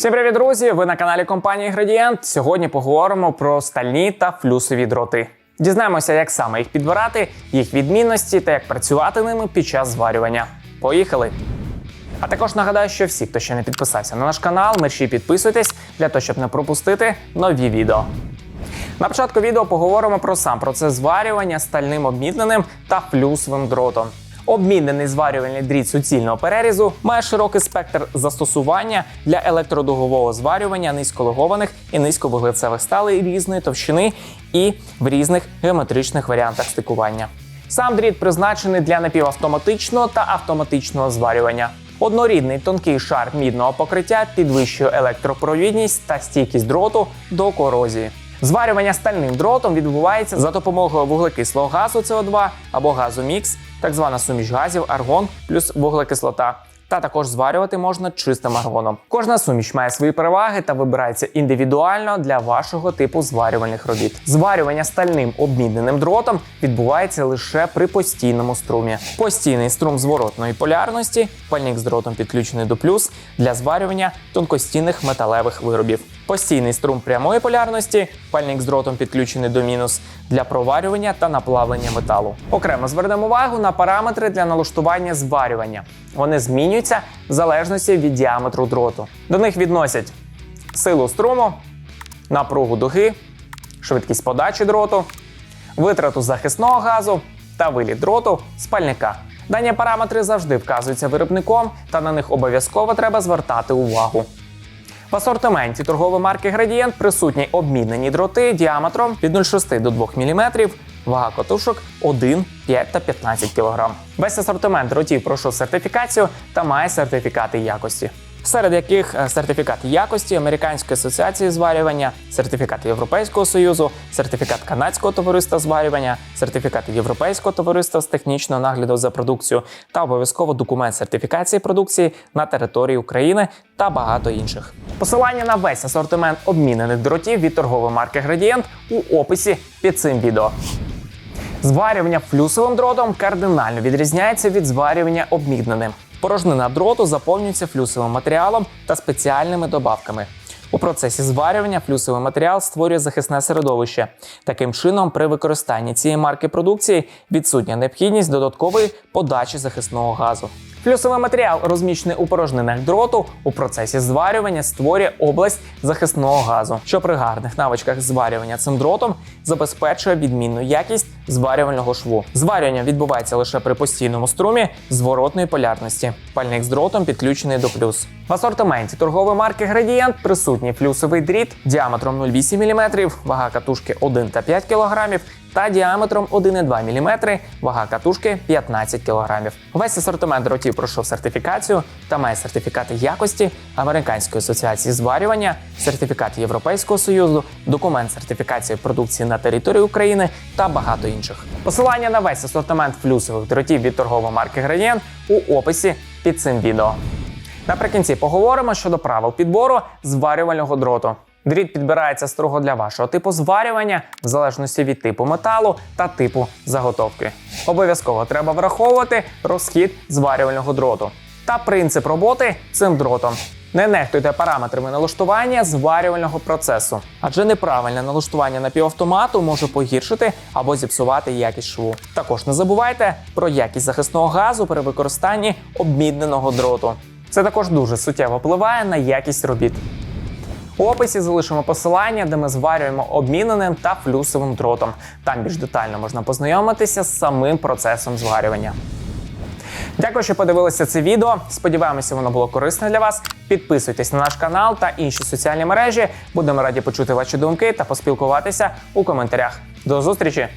Всім привіт, друзі! Ви на каналі компанії Градієнт. Сьогодні поговоримо про стальні та флюсові дроти. Дізнаємося, як саме їх підбирати, їх відмінності та як працювати ними під час зварювання. Поїхали! А також нагадаю, що всі, хто ще не підписався на наш канал, мерші підписуйтесь для того, щоб не пропустити нові відео. На початку відео поговоримо про сам процес зварювання стальним обміненим та флюсовим дротом. Обмінений зварювальний дріт суцільного перерізу має широкий спектр застосування для електродугового зварювання низькологованих і низьковуглецевих сталей різної товщини і в різних геометричних варіантах стикування. Сам дріт призначений для напівавтоматичного та автоматичного зварювання. Однорідний тонкий шар мідного покриття підвищує електропровідність та стійкість дроту до корозії. Зварювання стальним дротом відбувається за допомогою вуглекислого газу СО2 або газу мікс, так звана суміш газів аргон плюс вуглекислота. Та також зварювати можна чистим аргоном. Кожна суміш має свої переваги та вибирається індивідуально для вашого типу зварювальних робіт. Зварювання стальним обміненим дротом відбувається лише при постійному струмі. Постійний струм зворотної полярності, пальник з дротом підключений до плюс для зварювання тонкостінних металевих виробів. Постійний струм прямої полярності, пальник з дротом підключений до мінус для проварювання та наплавлення металу. Окремо звернемо увагу на параметри для налаштування зварювання. Вони змінюються в залежності від діаметру дроту. До них відносять силу струму, напругу дуги, швидкість подачі дроту, витрату захисного газу та виліт дроту з пальника. Дані параметри завжди вказуються виробником, та на них обов'язково треба звертати увагу. В асортименті торгової марки Градієнт присутні обмінені дроти діаметром від 0,6 до 2 мм, вага котушок 1, 5 та 15 кг. Весь асортимент дротів пройшов сертифікацію та має сертифікати якості. Серед яких е, сертифікат якості Американської асоціації зварювання, сертифікат Європейського союзу, сертифікат Канадського товариства зварювання, сертифікат Європейського товариства з технічного нагляду за продукцію та обов'язково документ сертифікації продукції на території України та багато інших. Посилання на весь асортимент обмінених дротів від торгової марки Градієнт у описі під цим відео. Зварювання флюсовим дротом кардинально відрізняється від зварювання обмігненим. Порожнина дроту заповнюється флюсовим матеріалом та спеціальними добавками. У процесі зварювання флюсовий матеріал створює захисне середовище. Таким чином, при використанні цієї марки продукції відсутня необхідність додаткової подачі захисного газу. Флюсовий матеріал, розміщений у порожнинах дроту, у процесі зварювання створює область захисного газу, що при гарних навичках зварювання цим дротом забезпечує відмінну якість зварювального шву. Зварювання відбувається лише при постійному струмі зворотної полярності. Пальник з дротом підключений до плюс. В асортименті торгової марки Градієнт присутній флюсовий дріт діаметром 0,8 мм, вага катушки 1 та 5 кг та діаметром 1,2 мм, вага катушки 15 кг. Весь асортимент дротів пройшов сертифікацію та має сертифікати якості Американської асоціації зварювання, сертифікат Європейського союзу, документ сертифікації продукції на території України та багато інших. Посилання на весь асортимент флюсових дротів від торгової марки Градієнт у описі під цим відео. Наприкінці поговоримо щодо правил підбору зварювального дроту. Дріт підбирається строго для вашого типу зварювання, в залежності від типу металу та типу заготовки. Обов'язково треба враховувати розхід зварювального дроту та принцип роботи цим дротом. Не нехтуйте параметрами налаштування зварювального процесу, адже неправильне налаштування напівавтомату може погіршити або зіпсувати якість шву. Також не забувайте про якість захисного газу при використанні обмідненого дроту. Це також дуже суттєво впливає на якість робіт. У описі залишимо посилання, де ми зварюємо обміненим та флюсовим дротом. Там більш детально можна познайомитися з самим процесом зварювання. Дякую, що подивилися це відео. Сподіваємося, воно було корисне для вас. Підписуйтесь на наш канал та інші соціальні мережі. Будемо раді почути ваші думки та поспілкуватися у коментарях. До зустрічі!